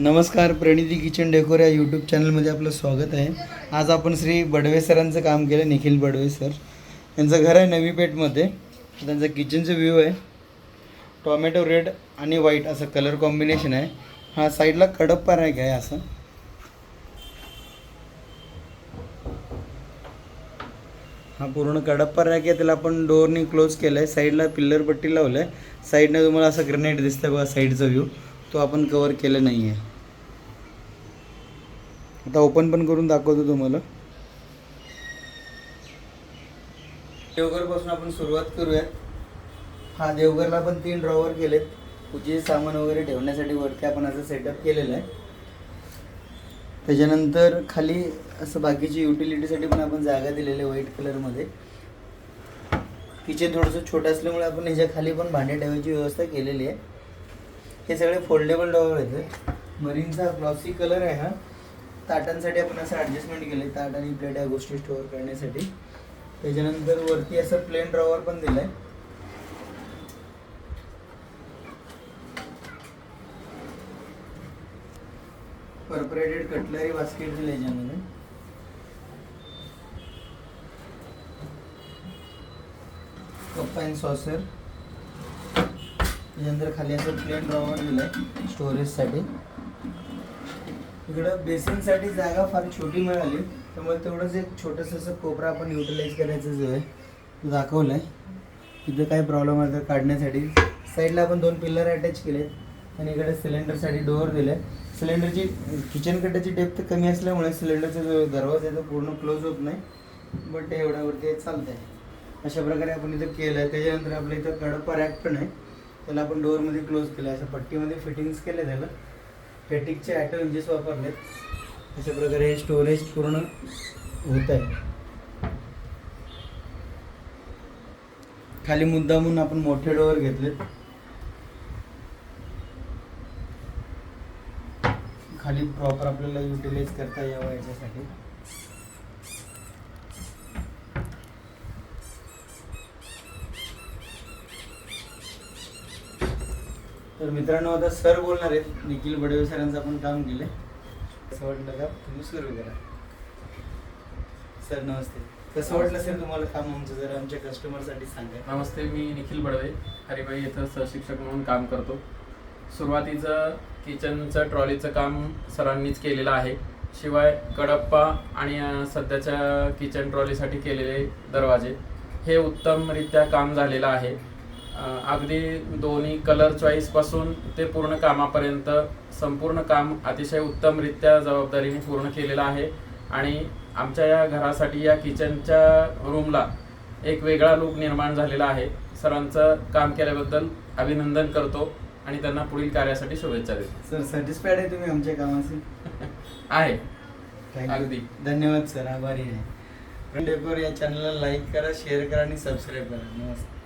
नमस्कार Praniti kitchen decor या YouTube चॅनलमध्ये आपलं स्वागत आहे. आज आपण श्री बडवे सरांचं काम केलं निखिल बडवे सर. यांचं घर आहे नवी पेठमध्ये. त्यांचं किचनचं व्ह्यू आहे. टॉमॅटो रेड आणि व्हाईट असं कलर कॉम्बिनेशन आहे. हा साईडला कडप्पा रॅक आहे असं? हा पूर्ण कडप्पा रॅक आहे त्याला आपण डोअरनी क्लोज केलं आहे साईडला पिल्लर पट्टी लावलं आहे साईडनं तुम्हाला असं ग्रेनाईट दिसतं बघा साईडचा व्ह्यू तो आपण कवर केला नाही आहे आता ओपन पण करून दाखवतो तुम्हाला. देवघरपासून आपण सुरुवात करूयात. हा देवघरला पण तीन ड्रॉवर केलेत. पूजेचे सामान वगैरे ठेवण्यासाठी वरती आपण असं सेटअप केलेलं आहे. त्याच्यानंतर खाली असं बाकीची युटिलिटीसाठी पण आपण जागा दिलेली आहे व्हाईट कलरमध्ये किचन थोडंसं छोटं असल्यामुळे आपण ह्याच्या खाली पण भांडे ठेवायची व्यवस्था केलेली आहे. हे सगळे फोल्डेबल डॉवर आहेत. मरीनचा ग्लॉसी कलर आहे हा. ताटांसाठी आपण असं ॲडजस्टमेंट केलं आहे ताट आणि प्लेट या गोष्टी स्टोअर करण्यासाठी. त्याच्यानंतर वरती असं प्लेन ड्रॉवर पण दिलं आहे परपरेटेड कटलरी बास्केट दिलं याच्यामध्ये. कप अँड सॉसर त्याच्यानंतर खाली असं प्लेन ड्रॉवर दिलं आहे स्टोरेजसाठी इकडं बेसिनसाठी जागा फार छोटी मिळाली त्यामुळे तेवढंच एक छोटंसं असं कोपरा आपण युटिलाइज करायचं जो आहे तो दाखवलं आहे तिथं काय प्रॉब्लेम आहे तर काढण्यासाठी. साईडला आपण दोन पिल्लर अटॅच केलेत आणि इकडे सिलेंडरसाठी डोअर दिलं आहे सिलेंडरची किचन कट्ट्याची डेप्थ कमी असल्यामुळे सिलेंडरचा जो दरवाजा आहे तो पूर्ण क्लोज होत नाही बट ते एवढ्यावरती चालतं आहे अशा प्रकारे आपण इथं केलं आहे त्याच्यानंतर आपल्या इथं कडप्पा रॅक पण आहे. त्याला आपण डोअरमध्ये क्लोज केलं आहे असं पट्टीमध्ये फिटिंग्स केले त्याला. फेटिकचे ॲटो इंजेस वापरलेत अशा प्रकारे हे स्टोरेज पूर्ण होत आहे. खाली मुद्दामून आपण मोठे डोअर घेतलेत. खाली प्रॉपर आपल्याला युटिलाइज करता यावं याच्यासाठी. तर मित्रांनो आता सर बोलणार आहेत. निखिल बडवे सरांचं आपण काम केलं कसं वाटलं का तुम्ही सुरू करा सर नमस्ते. कसं वाटलं सर तुम्हाला काम आमचं? जरा आमच्या कस्टमरसाठी सांगा. नमस्ते मी निखिल बडवे. हरिभाई येथं सहशिक्षक म्हणून काम करतो. सुरुवातीचं किचनचं ट्रॉलीचं काम सरांनीच केलेलं आहे. शिवाय कडप्पा आणि सध्याच्या किचन ट्रॉलीसाठी केलेले दरवाजे. हे उत्तमरित्या काम झालेलं आहे. अगदी दोन्ही कलर चॉईसपासून ते पूर्ण कामापर्यंत संपूर्ण काम अतिशय उत्तमरित्या जबाबदारीने पूर्ण केलेलं आहे. आणि आमच्या या घरासाठी या किचनच्या रूमला एक वेगळा लुक निर्माण झालेला आहे. सरांचं काम केल्याबद्दल अभिनंदन करतो आणि त्यांना पुढील कार्यासाठी शुभेच्छा देतो. सर सॅटिस्फाईड आहे तुम्ही आमच्या कामाशी? आहे. अगदी. धन्यवाद सर. आभारी आहे. डेकोर या चॅनलला लाईक करा शेअर करा आणि सबस्क्राईब करा. नमस्ते